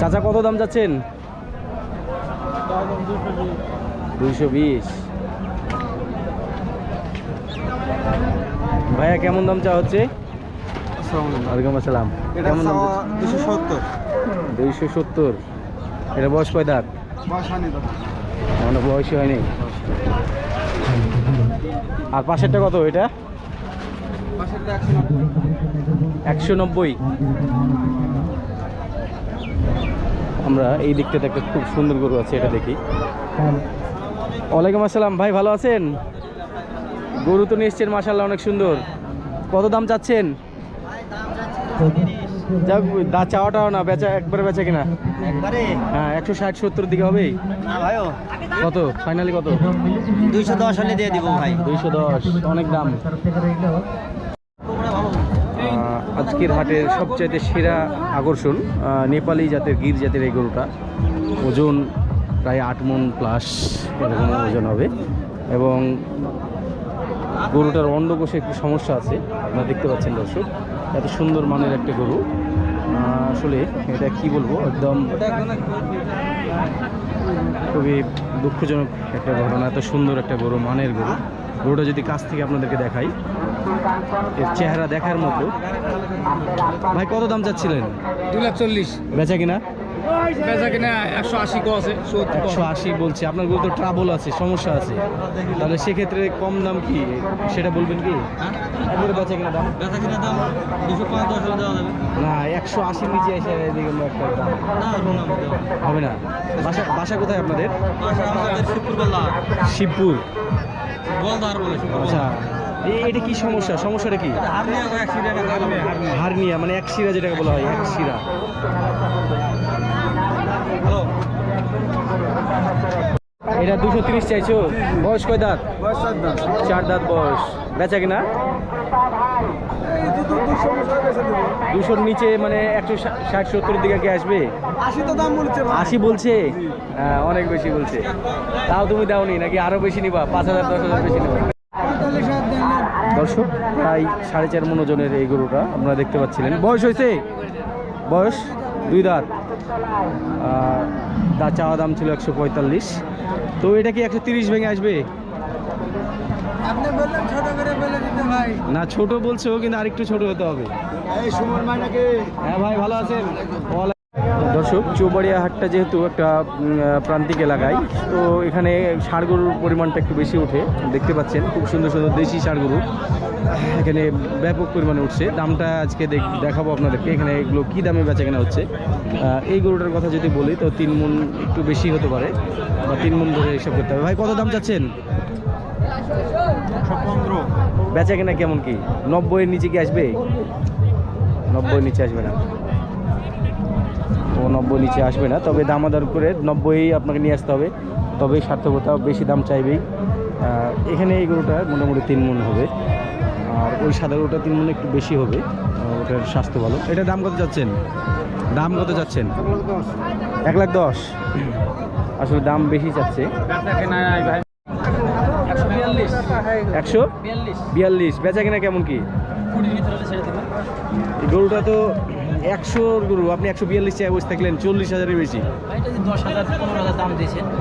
চাচা কত দাম যাচ্ছেন দুইশো বিশ। ভাইয়া কেমন দাম চা হচ্ছে? ওয়ালাইকুম আসসালাম। কেমন দাম দুশো সত্তর। দুইশো সত্তর। এটা বয়স কয় দাঁত? তো। বয়সই হয়নি। আর পাশেরটা কত এটা? একশো নব্বই। আমরা এই দিকটাতে একটা খুব সুন্দর গরু আছে এটা দেখি। ওয়ালাইকুম আসসালাম ভাই ভালো আছেন? গরু তো নিয়ে এসছেন মাসাল্লাহ অনেক সুন্দর। কত দাম চাচ্ছেন? যাক দা চাওয়াটাও না বেচা একবারে বেচা কিনা? হ্যাঁ একশো ষাট সত্তর দিকে হবে? কত? ফাইনালি কত? দুইশো দশ হলে দিয়ে দিব ভাই। দুইশো দশ অনেক দাম। আজকের হাটের সবচাইতে সেরা আকর্ষণ নেপালি জাতের গির জাতের এই গরুটা। ওজন প্রায় আট মন প্লাস এরকম ওজন হবে। এবং গরুটার অন্ডকোষে একটু সমস্যা আছে, আপনারা দেখতে পাচ্ছেন দর্শক। এত সুন্দর মানের একটা গরু। আসলে এটা কি বলব, একদম খুবই দুঃখজনক একটা ঘটনা। এত সুন্দর একটা গরু, মানের গরু। গরুটা যদি কাছ থেকে আপনাদেরকে দেখাই এর চেহারা দেখার মতো। ভাই কত দাম চাচ্ছিলেন? দুই লাখ চল্লিশ। বেচা কিনা? একশো আশি বলছে। আপনার গরু তো ট্রাবল আছে সমস্যা আছে। তাহলে সেক্ষেত্রে কম দাম কি? সেটা বলবেন কি? বেচা কিনা দাম? বেচা কিনা দাম দুশো পাঁচ দশ দেওয়া যাবে। না একশো আশির নিচে এসে এদিকে একটা দাম। হবে। না? বাসা বাসা কোথায় আপনাদের? শিবপুর। আচ্ছা এটা কি সমস্যা? সমস্যাটা কি? হারনিয়া মানে এক শিরা যেটাকে বলা হয় এক শিরা এটা দুশো তিরিশ চাইছো? বয়স কয় দাঁত? চার দাঁত। বয়স। বেচা কিনা? দুশোর নিচে মানে একশো ষাট সত্তর দিকে কি আসবে? আশি বলছে হ্যাঁ অনেক বেশি বলছে। তাও তুমি দাওনি নাকি আরও বেশি নিবা? পাঁচ হাজার দশ হাজার বেশি নিবা? দর্শক প্রায় সাড়ে চার মন ওজনের এই গরুটা আপনারা দেখতে পাচ্ছিলেন। বয়স হয়েছে? বয়স? দুই দাঁত। তার চাওয়া দাম ছিল একশো পঁয়তাল্লিশ। তো এটা কি একশো তিরিশ ভেঙে আসবে? না ছোট বলছো কিন্তু আরেকটু ছোট হতে হবে। হ্যাঁ ভাই ভালো আছেন? দর্শক, চৌবাড়িয়া হাটটা যেহেতু একটা প্রান্তিক এলাকায়, তো এখানে ষাড় গরুর পরিমাণটা একটু বেশি ওঠে, দেখতে পাচ্ছেন, খুব সুন্দর সুন্দর দেশি ষাড় গরু এখানে ব্যাপক পরিমাণে উঠছে, দামটা আজকে দেখ- দেখাবো আপনাদেরকে, এখানে এগুলো কী দামে বেচা কেনা হচ্ছে। এই গরুটার কথা যদি বলি, তো তিন মন একটু বেশি হতে পারে, বা তিন মন ধরে হিসাব করতে হবে। ভাই, কত দাম চাচ্ছেন? বেচা কেনা কেমন কি? নব্বইয়ের নিচে কি আসবে? নব্বই নিচে আসবে না। ও নব্বই নিচে আসবে না। তবে দামাদার করে নব্বই আপনাকে নিয়ে আসতে হবে। তবে সার্থকতা বেশি দাম চাইবেই। এখানে এই গরুটা মোটামুটি তিন মন হবে। আর ওই সাদা গরুটা তিন মন একটু বেশি হবে। ওটার স্বাস্থ্য ভালো। এটা দাম কত যাচ্ছেন? দাম কত যাচ্ছেন? এক লাখ দশ। আসলে দাম বেশি ভাই। একশো বিয়াল্লিশ। বেচা কিনা কেমন কি? গরুটা তো একশোর গরু, আপনি একশো বিয়াল্লিশ টাকা বসে থাকলেন, চল্লিশ হাজারের বেশি।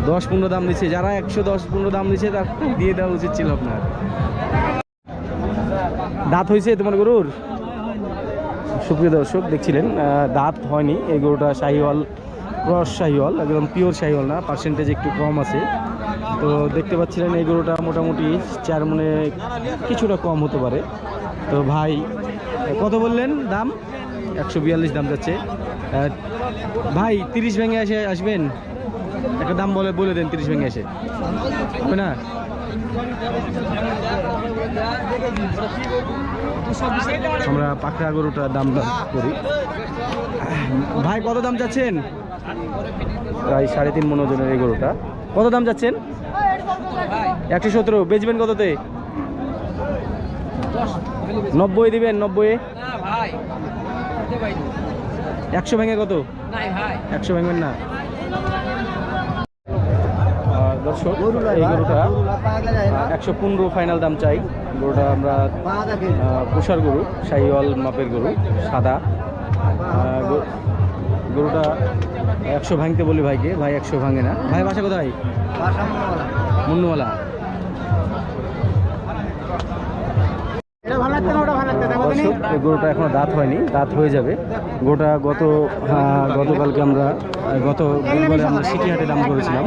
দশ পনেরো দাম দিচ্ছে যারা একশো দশ পনেরো দাম দিচ্ছে তার দিয়ে দেওয়া উচিত ছিল আপনার। দাঁত হয়েছে তোমার গরুর? সুপ্রিয় দর্শক, দেখছিলেন দাঁত হয়নি। এই গরুটা শাহিওয়াল, ক্রস শাহিওয়াল, একদম পিওর শাহিওয়াল না পার্সেন্টেজ একটু কম আছে। তো দেখতে পাচ্ছিলেন, এই গরুটা মোটামুটি চার মনে কিছুটা কম হতে পারে। তো ভাই, কত বললেন দাম? একশো বিয়াল্লিশ দাম যাচ্ছে। ভাই, তিরিশ ভেঙে এসে আসবেন? একটা দাম বলে বলে দেন, তিরিশ ভেঙে এসে না? আমরা পাকড়া গরুটার দাম দাম করি। ভাই, কত দাম যাচ্ছেন প্রায় সাড়ে তিন মন ওজনের এই গরুটা। কত দাম যাচ্ছেন একশো সতেরো। বেচবেন কততে? নব্বই দিবেন, নব্বই? একশো ভেঙে কত? একশো ভাঙবেন না। দর্শক এই গরুটা একশো পনেরো ফাইনাল দাম চাই। গরুটা আমরা পুষার গরু শাহিওয়াল মাপের গরু সাদা। গরুটা একশো ভাঙতে বলি ভাইকে ভাই একশো ভাঙে না। ভাই বাসা কোথায়? মুন্নুওয়ালা এই গরুটা এখনও দাঁত হয়নি দাঁত হয়ে যাবে। গোটা গত গতকালকে আমরা গত বুধবারে আমরা সিটিহাটে দাম করেছিলাম।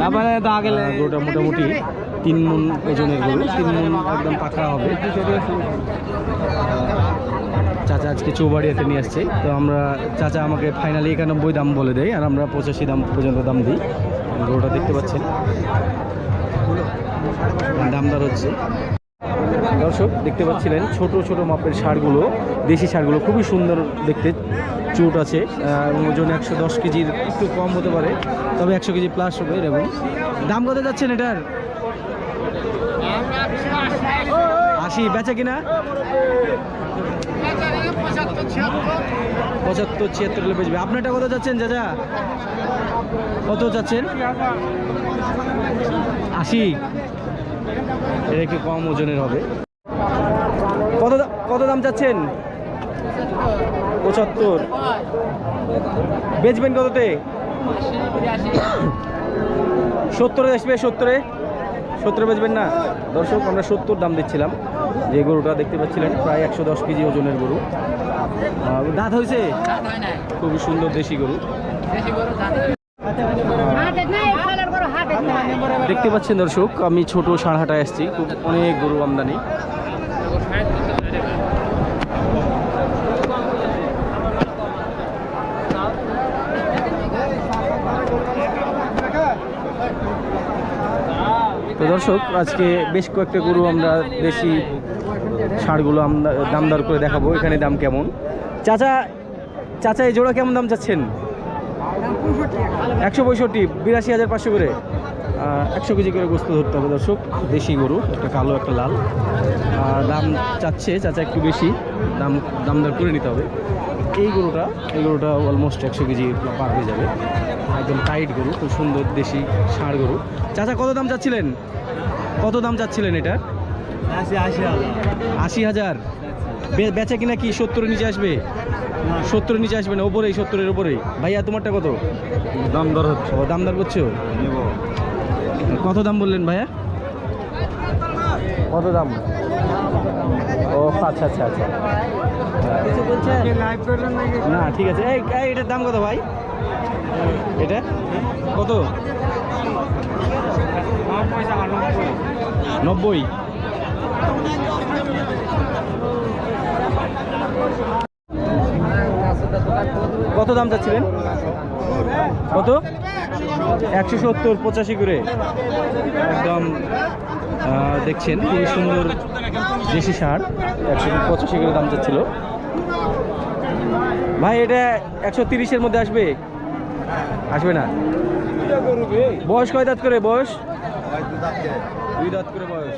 গরুটা মোটামুটি তিন মন ওজনের গরু তিন মন একদম পাকা হবে। চাচা আজকে চৌবাড়িয়াতে নিয়ে আসছে। তো আমরা চাচা আমাকে ফাইনালি একানব্বই দাম বলে দেয় আর আমরা পঁচাশি দাম পর্যন্ত দাম দিই। গরুটা দেখতে পাচ্ছেন। দামদার হচ্ছে। দর্শক দেখতে পাচ্ছিলেন ছোট ছোট মাপের সারগুলো দেশি সারগুলো খুবই সুন্দর দেখতে, চুট আছে ওজন একশো দশ কেজির একটু কম হতে পারে, তবে একশো কেজি প্লাস হবে এরকম দাম কত যাচ্ছেন এটার? আশি, বেচা কিনা? পঁচাত্তর, ছিয়াত্তর হলে বেচবে। আপনারটা কত যাচ্ছেন, চাচা? কত যাচ্ছেন? আশি। এটা একটু কম ওজনের হবে। কত কত দাম চাচ্ছেন? পঁচাত্তর। বেচবেন কততে? সত্তরে আসবে সত্তরে। সত্তরে বেচবেন না। দর্শক, আমরা সত্তর দাম দিচ্ছিলাম। যে গরুটা দেখতে পাচ্ছিলেন, প্রায় একশো দশ কেজি ওজনের গরু। দাঁত হয়েছে? হয় খুবই সুন্দর দেশি গরু। দেখতে পাচ্ছেন দর্শক, আমি ছোট সারহাটায় আসছি। খুব অনেক গরু আমদানি। তো দর্শক, আজকে বেশ কয়েকটা গরু আমরা দেশি ষাঁড়গুলো আমরা দাম দর করে দেখাবো, এখানে দাম কেমন? চাচা চাচা, এই জোড়া কেমন দাম চাচ্ছেন? একশো পঁয়ষট্টি, বিরাশি হাজার পাঁচশো করে। একশো কেজি করে গোস্ত ধরতে হবে দর্শক দেশি গরু একটা কালো একটা লাল। আর দাম চাচ্ছে চাচা একটু বেশি দাম দাম দর করে নিতে হবে। এই গরুটা এই গরুটা অলমোস্ট একশো কেজি পার হয়ে যাবে। একদম টাইট গরু খুব সুন্দর দেশি ষাঁড় গরু। চাচা কত দাম চাচ্ছিলেন? কত দাম চাচ্ছিলেন এটা? আশি হাজার। বেচা কিনা কি সত্তরের নিচে আসবে? সত্তরের নিচে আসবে না ওপরেই সত্তরের ওপরেই। ভাইয়া তোমারটা কত? দাম দর হচ্ছে। দাম দর করছ? নেব। কত দাম বললেন ভাইয়া? কত দাম? ও আচ্ছা আচ্ছা আচ্ছা। কিছু বলছেন লাইভ করলেন না ঠিক আছে। এই এই, এটার দাম কত ভাই? এটা? কত? আমার পয়সা নব্বই নব্বই। কত দাম চাচ্ছিলেন? কত? একশো সত্তর, পঁচাশি করে। একদম দেখছেন খুবই সুন্দর দেশি সার। একশো পঁচাশি করে দাম চাচ্ছিল ভাই, এটা একশো তিরিশের মধ্যে আসবে। আসবে না? বয়স কয় দাঁত করে বয়স? দুই দাঁত করে বয়স।